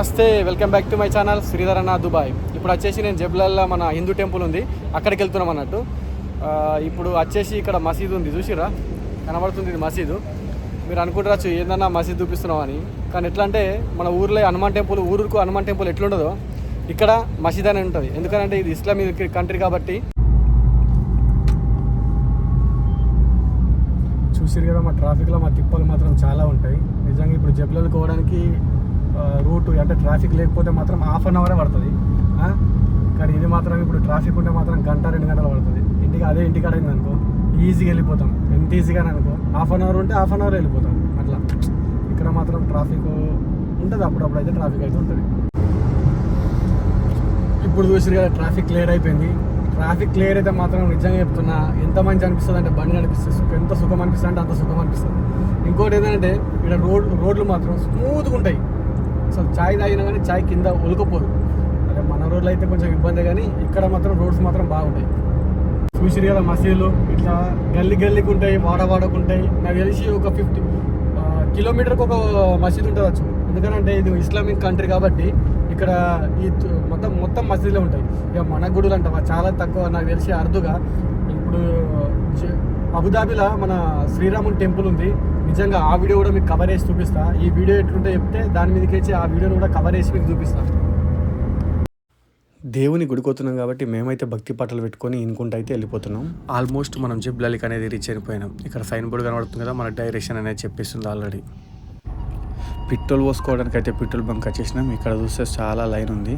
నమస్తే welcome back to my channel శ్రీధరణ Dubai. ఇప్పుడు వచ్చేసి నేను జబ్లల్లో మన హిందూ టెంపుల్ ఉంది. అక్కడికి వెళ్తున్నాం అన్నట్టు. ఇప్పుడు వచ్చేసి ఇక్కడ మసీదు ఉంది చూసిరా కనబడుతుంది ఇది మసీదు. మీరు అనుకుంటారచ్చు ఏందన్నా మసీదు చూపిస్తున్నాం అని. కానీ ఎట్లా అంటే మన ఊర్లో హనుమాన్ టెంపుల్ ఊరుకు హనుమాన్ టెంపుల్ ఎట్లుండదో ఇక్కడ మసీద్ అని ఉంటుంది. ఎందుకంటే ఇది ఇస్లామిక్ కంట్రీ కాబట్టి. చూసిరు కదా మా ట్రాఫిక్లో మా తిప్పలు మాత్రం చాలా ఉంటాయి. నిజంగా ఇప్పుడు జబ్లలు పోవడానికి రూట్ అంటే ట్రాఫిక్ లేకపోతే మాత్రం హాఫ్ అన్ అవరే పడుతుంది. కానీ ఇది మాత్రం ఇప్పుడు ట్రాఫిక్ ఉంటే మాత్రం గంట రెండు గంటలు పడుతుంది. ఇంటికి అదే ఇంటికి అడిగింది అనుకో ఈజీగా వెళ్ళిపోతాం. ఎంత ఈజీగా అనుకో హాఫ్ అన్ అవర్ ఉంటే హాఫ్ అన్ అవర్ వెళ్ళిపోతాం. అట్లా. ఇక్కడ మాత్రం ట్రాఫిక్ ఉంటుంది అప్పుడప్పుడు అయితే ట్రాఫిక్ అయితే ఉంటుంది. ఇప్పుడు చూసిరు కదా ట్రాఫిక్ క్లియర్ అయిపోయింది. ట్రాఫిక్ క్లియర్ అయితే మాత్రం నిజంగా చెప్తున్నా ఎంత మంచి అనిపిస్తుంది అంటే బండి అనిపిస్తుంది సుఖం ఎంత సుఖం అనిపిస్తుంది అంటే అంత సుఖం అనిపిస్తుంది. ఇంకోటి ఏంటంటే ఇక్కడ రోడ్ రోడ్లు మాత్రం స్మూత్గా ఉంటాయి. అసలు చాయ్ తాగినా కానీ చాయ్ కింద ఒలుకపోరు అదే మన రోడ్లు అయితే కొంచెం ఇబ్బంది కానీ ఇక్కడ మాత్రం రోడ్స్ మాత్రం బాగుంటాయి చూసిరు కదా మసీదులు ఇట్లా గల్లీ గల్లీకి ఉంటాయి వాడ వాడకు ఉంటాయి నాకు తెలిసి ఒక ఫిఫ్టీ కిలోమీటర్కి ఒక మసీద్ ఉంటుంది వచ్చు ఎందుకంటే ఇది ఇస్లామిక్ కంట్రీ కాబట్టి ఇక్కడ ఈ మొత్తం మొత్తం మసీదులే ఉంటాయి. ఇక మన గుడులు అంటావా? చాలా తక్కువ. నాకు తెలిసి అరుదుగా ఇప్పుడు అబుదాబిలా అబుదాబిలో మన శ్రీరాముని టెంపుల్ ఉంది. నిజంగా ఆ వీడియో కూడా మీకు కవర్ చేసి చూపిస్తా. ఈ వీడియో ఎట్లుంటే చెప్తే దాని మీదకి వచ్చి ఆ వీడియోని కూడా కవర్ చేసి మీకు చూపిస్తాను దేవుని గుడికొతున్నాం కాబట్టి మేమైతే భక్తి పాటలు పెట్టుకొని ఇనుకుంటూ అయితే వెళ్ళిపోతున్నాం. ఆల్మోస్ట్ మనం జిబ్లలిక్ అనేది రీచ్ అయిపోయినాం. ఇక్కడ సైన్ బోర్డు కనబడుతుంది కదా మన డైరెక్షన్ అనేది చెప్పేస్తుంది ఆల్రెడీ పెట్రోల్ పోసుకోవడానికి అయితే పెట్రోల్ బంక్ వచ్చేసినాం. ఇక్కడ చూస్తే చాలా లైన్ ఉంది.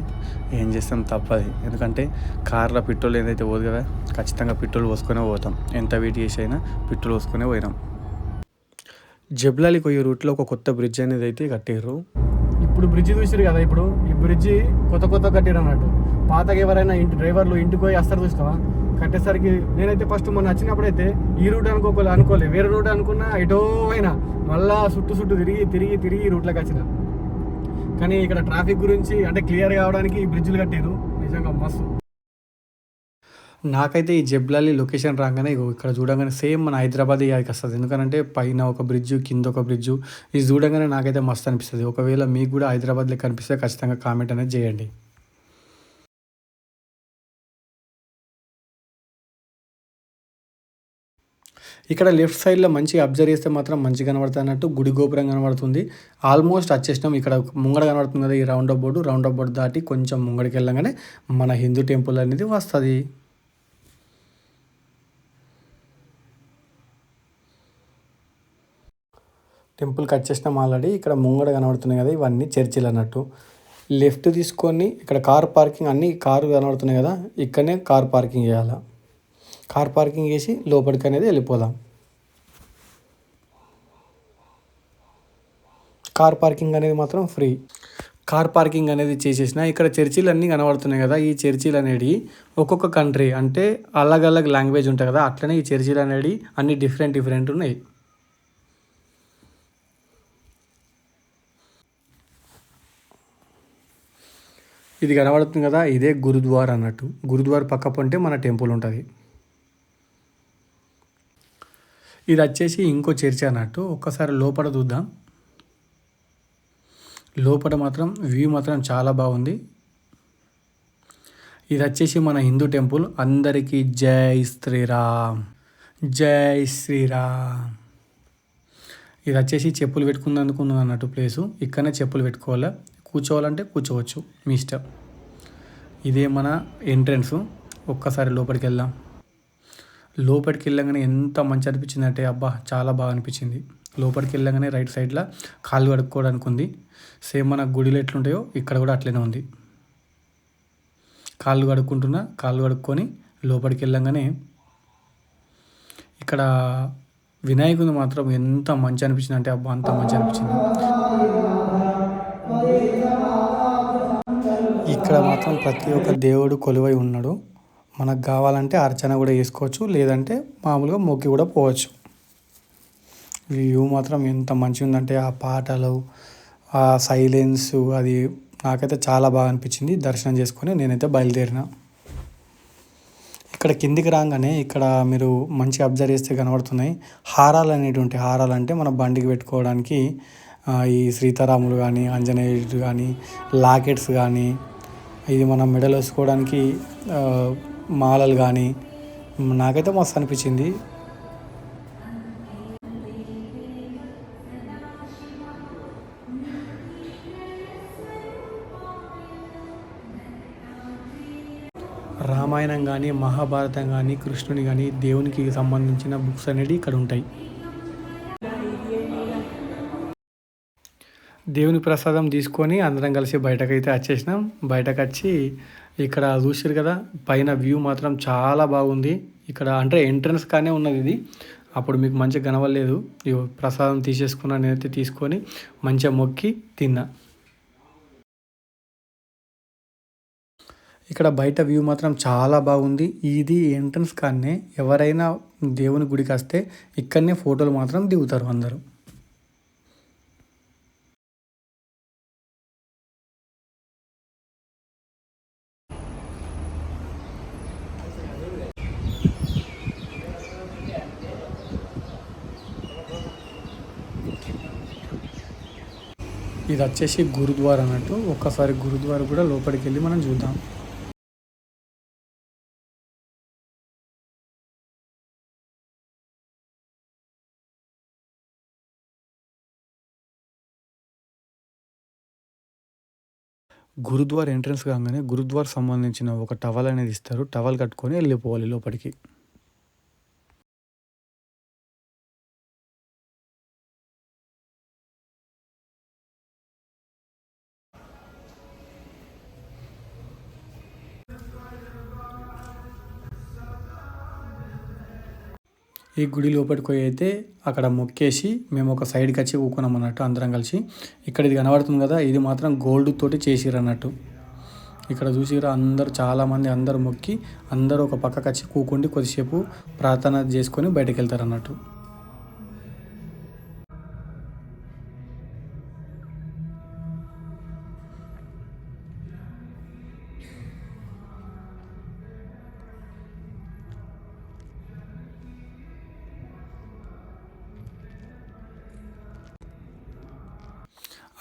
ఏం చేస్తాం తప్పది. ఎందుకంటే కార్లో పెట్రోల్ ఏదైతే పోదు కదా. ఖచ్చితంగా పెట్రోల్ పోసుకొనే పోతాం. ఎంత వెయిట్ చేసి అయినా పెట్రోల్ పోసుకొనే పోయినాం. జబ్లాలి పోయే రూట్లో ఒక కొత్త బ్రిడ్జ్ అనేది అయితే కట్టారు ఇప్పుడు బ్రిడ్జ్ చూసారు కదా ఇప్పుడు? ఈ బ్రిడ్జి కొత్త కొత్త కట్టారు అన్నట్టు. పాతగా ఎవరైనా ఇంటి డ్రైవర్లు ఇంటికి పోయి వస్తారు చూస్తావా కట్టేసరికి నేనైతే ఫస్ట్ మొన్న వచ్చినప్పుడు అయితే ఈ రూట్ అనుకోలే అనుకోలే. వేరే రూట్ అనుకున్నా ఎటో అయినా మళ్ళా చుట్టూ చుట్టూ తిరిగి తిరిగి తిరిగి ఈ రూట్లోకి వచ్చిన. కానీ ఇక్కడ ట్రాఫిక్ గురించి అంటే క్లియర్ కావడానికి ఈ బ్రిడ్జ్లు కట్టారు నిజంగా మస్తు. నాకైతే ఈ జబ్లాలి లొకేషన్ రాగానే ఇక్కడ చూడగానే సేమ్ మన హైదరాబాద్ ఇక్కడికి వస్తుంది. ఎందుకంటే పైన ఒక బ్రిడ్జ్ కింద ఒక బ్రిడ్జ్. ఇది చూడగానే నాకైతే మస్తు అనిపిస్తుంది. ఒకవేళ మీకు కూడా హైదరాబాద్లో కనిపిస్తే ఖచ్చితంగా కామెంట్ అనేది చేయండి. ఇక్కడ లెఫ్ట్ సైడ్లో మంచి అబ్జర్వ్ చేస్తే మాత్రం మంచిగా కనబడుతుంది అన్నట్టు గుడి గోపురం కనబడుతుంది. ఆల్మోస్ట్ వచ్చేసినాం. ఇక్కడ ముంగడ కనబడుతుంది కదా ఈ round up board round up board దాటి కొంచెం ముంగడికి వెళ్ళగానే మన హిందూ టెంపుల్ అనేది వస్తుంది. టెంపుల్కి వచ్చేసినాం ఆల్రెడీ. ఇక్కడ ముంగడ కనబడుతున్నాయి కదా ఇవన్నీ చర్చిలు అన్నట్టు. లెఫ్ట్ తీసుకొని ఇక్కడ కార్ పార్కింగ్ అన్ని కారు కనబడుతున్నాయి కదా ఇక్కడనే కార్ పార్కింగ్ చేయాలి. కార్ పార్కింగ్ చేసి లోపలికి అనేది వెళ్ళిపోదాం. కార్ పార్కింగ్ అనేది మాత్రం ఫ్రీ. కార్ పార్కింగ్ అనేది చేసేసిన ఇక్కడ చర్చీలు అన్నీ కనబడుతున్నాయి కదా ఈ చర్చీలు అనేది ఒక్కొక్క కంట్రీ. అంటే అలగ్ అలగ్ లాంగ్వేజ్ ఉంటాయి కదా అట్లనే ఈ చర్చీలు అనేది అన్ని డిఫరెంట్ డిఫరెంట్ ఉన్నాయి. ఇది కనబడుతుంది కదా ఇదే గురుద్వార్ అన్నట్టు. గురుద్వార్ పక్క పొంటే మన టెంపుల్ ఉంటుంది. ఇది వచ్చేసి ఇంకో చర్చ అన్నట్టు. ఒక్కసారి లోపల చూద్దాం. లోపల మాత్రం వ్యూ మాత్రం చాలా బాగుంది. ఇది వచ్చేసి మన హిందూ టెంపుల్. అందరికీ జై శ్రీరామ్. జై శ్రీరామ్. ఇది వచ్చేసి చెప్పులు పెట్టుకుందందుకు ఉన్నది అన్నట్టు ప్లేసు. ఇక్కడనే చెప్పులు పెట్టుకోవాలా? కూర్చోవాలంటే కూర్చోవచ్చు మీ ఇష్టం. ఇదే మన ఎంట్రన్స్. ఒక్కసారి లోపలికి వెళ్దాం లోపలికి వెళ్ళగానే ఎంత మంచి అనిపించింది అంటే అబ్బా చాలా బాగా అనిపించింది. లోపలికి వెళ్ళగానే రైట్ సైడ్లో కాళ్ళు కడుక్కోవడానికి ఉంది. సేమ్ మన గుడిలో ఎట్లుంటాయో ఇక్కడ కూడా అట్లనే ఉంది. కాళ్ళు కడుక్కుంటున్నా కాళ్ళు కడుక్కొని లోపలికి వెళ్ళగానే ఇక్కడ వినాయకుని మాత్రం ఎంత మంచి అనిపించింది అంటే అబ్బా అంత మంచి అనిపించింది. ఇక్కడ మాత్రం ప్రతి ఒక్క దేవుడు కొలువై ఉన్నాడు. మనకు కావాలంటే అర్చన కూడా చేసుకోవచ్చు లేదంటే మామూలుగా మొక్కి కూడా పోవచ్చు. వ్యూ మాత్రం ఎంత మంచిగా ఉందంటే ఆ పాటలు ఆ సైలెన్స్ అది నాకైతే చాలా బాగా అనిపించింది. దర్శనం చేసుకొని నేనైతే బయలుదేరిన. ఇక్కడ కిందికి రాగానే ఇక్కడ మీరు మంచి అబ్జర్వ్ చేస్తే కనబడుతున్నాయి. హారాలు అనేవి ఉంటాయి హారాలు అంటే మన బండికి పెట్టుకోవడానికి ఈ సీతారాములు కానీ ఆంజనేయుడు కానీ లాకెట్స్ కానీ ఇది మనం మెడల్ వేసుకోవడానికి మాలలు కానీ నాకైతే మస్తు అనిపించింది. రామాయణం కానీ మహాభారతం కానీ కృష్ణుని కానీ దేవునికి సంబంధించిన బుక్స్ అనేవి ఇక్కడ ఉంటాయి. దేవుని ప్రసాదం తీసుకొని అందరం కలిసి బయటకైతే వచ్చేసినాం. బయటకు వచ్చి ఇక్కడ చూసారు కదా పైన వ్యూ మాత్రం చాలా బాగుంది. ఇక్కడ అంటే ఎంట్రన్స్ కానీ ఉన్నది ఇది. అప్పుడు మీకు మంచిగా కనవలేదు ఇగో ప్రసాదం తీసేసుకున్నా నేనైతే తీసుకొని మంచిగా మొక్కి తిన్నా. ఇక్కడ బయట వ్యూ మాత్రం చాలా బాగుంది. ఇది ఎంట్రన్స్ కానీ ఎవరైనా దేవుని గుడికి వస్తే ఇక్కడనే ఫోటోలు మాత్రం దిగుతారు అందరూ. ఇది వచ్చేసి గురుద్వార అన్నట్టు. ఒక్కసారి గురుద్వార కూడా లోపలికి వెళ్ళి మనం చూద్దాం. గురుద్వార్ ఎంట్రన్స్ కాగానే గురుద్వార్ సంబంధించిన ఒక టవల్ అనేది ఇస్తారు. టవల్ కట్టుకొని వెళ్ళిపోవాలి లోపలికి. ఈ గుడి లోపలికి పోయి అయితే అక్కడ మొక్కేసి మేము ఒక సైడ్కి వచ్చి ఊకున్నాం అన్నట్టు అందరం కలిసి. ఇక్కడ ఇది కనబడుతుంది కదా ఇది మాత్రం గోల్డ్ తోటి చేసిర్రు అన్నట్టు. ఇక్కడ చూసిరా అందరు చాలామంది అందరు మొక్కి అందరూ ఒక పక్కకు వచ్చి కూకుండి కొద్దిసేపు ప్రార్థన చేసుకొని బయటకు వెళ్తారు అన్నట్టు.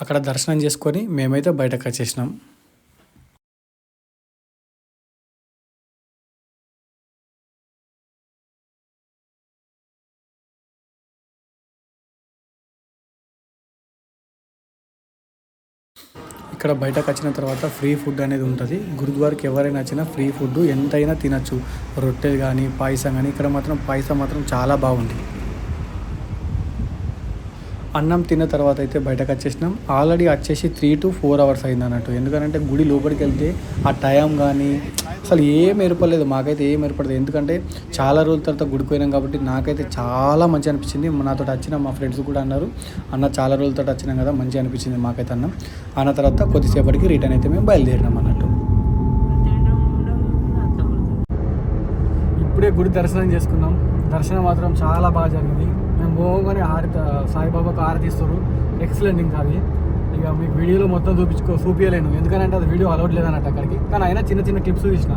అక్కడ దర్శనం చేసుకొని మేమైతే బయటకు వచ్చేసినాం. ఇక్కడ బయటకు వచ్చిన తర్వాత ఫ్రీ ఫుడ్ అనేది ఉంటుంది. గురుద్వార్కి ఎవరైనా వచ్చినా ఫ్రీ ఫుడ్ ఎంతైనా తినచ్చు. రొట్టెలు కానీ పాయసం కానీ ఇక్కడ మాత్రం పాయసం మాత్రం చాలా బాగుంది. అన్నం తిన్న తర్వాత అయితే బయటకు వచ్చేసినాం. ఆల్రెడీ వచ్చేసి త్రీ టు ఫోర్ అవర్స్ అయింది అన్నట్టు. ఎందుకంటే గుడి లోపలికి వెళ్తే ఆ టైం కానీ అసలు ఏం ఏర్పడలేదు. మాకైతే ఏం ఏర్పడలేదు. ఎందుకంటే చాలా రోజుల తర్వాత గుడికి పోయినాం కాబట్టి నాకైతే చాలా మంచి అనిపించింది. నాతో వచ్చిన మా ఫ్రెండ్స్ కూడా అన్నారు. అన్న చాలా రోజులతో వచ్చినాం కదా మంచి అనిపించింది మాకైతే అన్నం. అన్న తర్వాత కొద్దిసేపటికి రిటర్న్ అయితే మేము బయలుదేరినాం అన్నట్టు. ఇప్పుడే గుడి దర్శనం చేసుకున్నాం. దర్శనం మాత్రం చాలా బాగా జరిగింది. పోగానే హారతి సాయిబాబాకు హారతి ఇస్తారు ఎక్సలెంట్ ఇంకా అది. ఇక మీకు వీడియోలో మొత్తం చూపించుకో చూపించలేను ఎందుకంటే అది వీడియో అలౌడ్ లేదన్నట్టు అక్కడికి. కానీ అయినా చిన్న చిన్న క్లిప్స్ తీసిన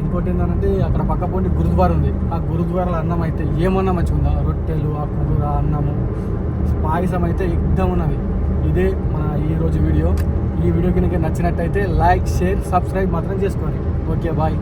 ఇంకోటి ఏంటంటే అక్కడ పక్క పోటీ గురుద్వార ఉంది. ఆ గురుద్వారాల అన్నం అయితే ఏమన్నా మంచిగా ఉందా రొట్టెలు ఆ కూర అన్నము పాయసం అయితే ఎగ్దం ఉన్నది. ఇదే మన ఈరోజు వీడియో. ఈ వీడియో కనుక నచ్చినట్టయితే లైక్ షేర్ సబ్స్క్రైబ్ మాత్రం చేసుకోండి. Okay bye.